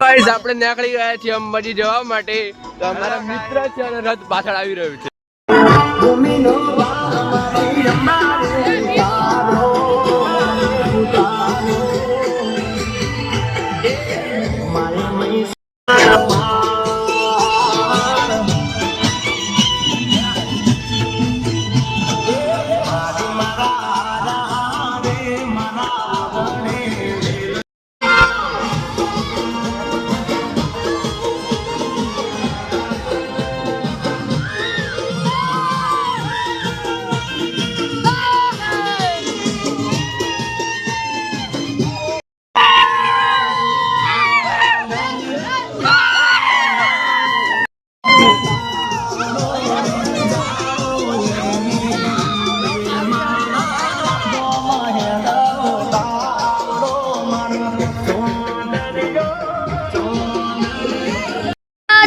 Guys આપણે નીકળી ગયા છીએ અંબાજી જવા માટે. તો અમારા મિત્ર છે અને રથ પાછળ આવી રહ્યું છે. हाँ,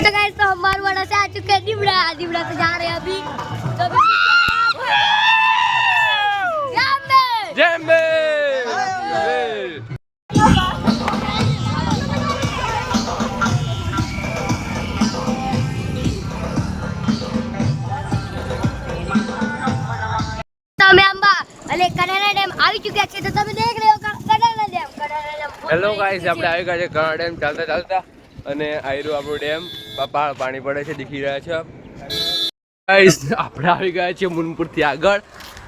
तो गाइस तो हमारे वाला से आ चुके हैं दिबड़ा दिबड़ा से जा रहे हैं अभी तो अभी यहाँ पे જય અંબે! તમે અંબા એટલે કડાના ડેમ આવી ચૂક્યા છે તો તમે દેખ રહ્યો Kadana dam Kadana dam hello guys આપણે આવી ગયા છે ઘણા ડેમ ચાલતા ચાલતા અને આયરું આપણું ડેમ પા- પાણી પડે છે દેખી રહ્યા છો આપણે આવી ગયા છીએ મુનપુરથી આગળ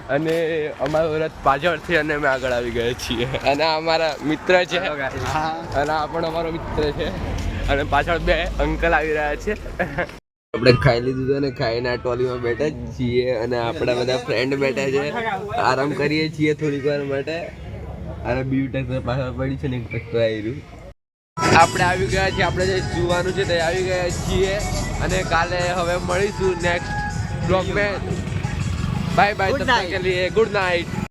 અને અમારો રથ પાછળથી અને અમે આગળ આવી ગયા છીએ. અને અમારા મિત્ર છે. અને આ પણ અમારો મિત્ર છે. અને પાછળ બે અંકલ આવી રહ્યા છે. આપણે ખાઈ લીધું છે અને ખાઈને આ ટોલીમાં બેઠા જ છીએ અને આપણા બધા ફ્રેન્ડ બેઠા છે. આરામ કરીએ છીએ થોડીક વાર માટે. અને બીજું ટ્રેક્ટર પાછળ પડી છે ને એક ટ્રેક્ટર આવ્યું આપણે આવી ગયા છીએ આપણે જે જોવાનું છે તે આવી ગયા છીએ અને કાલે હવે મળીશું નેક્સ્ટ બ્લોગ મેં બાય બાય ગુડ નાઇટ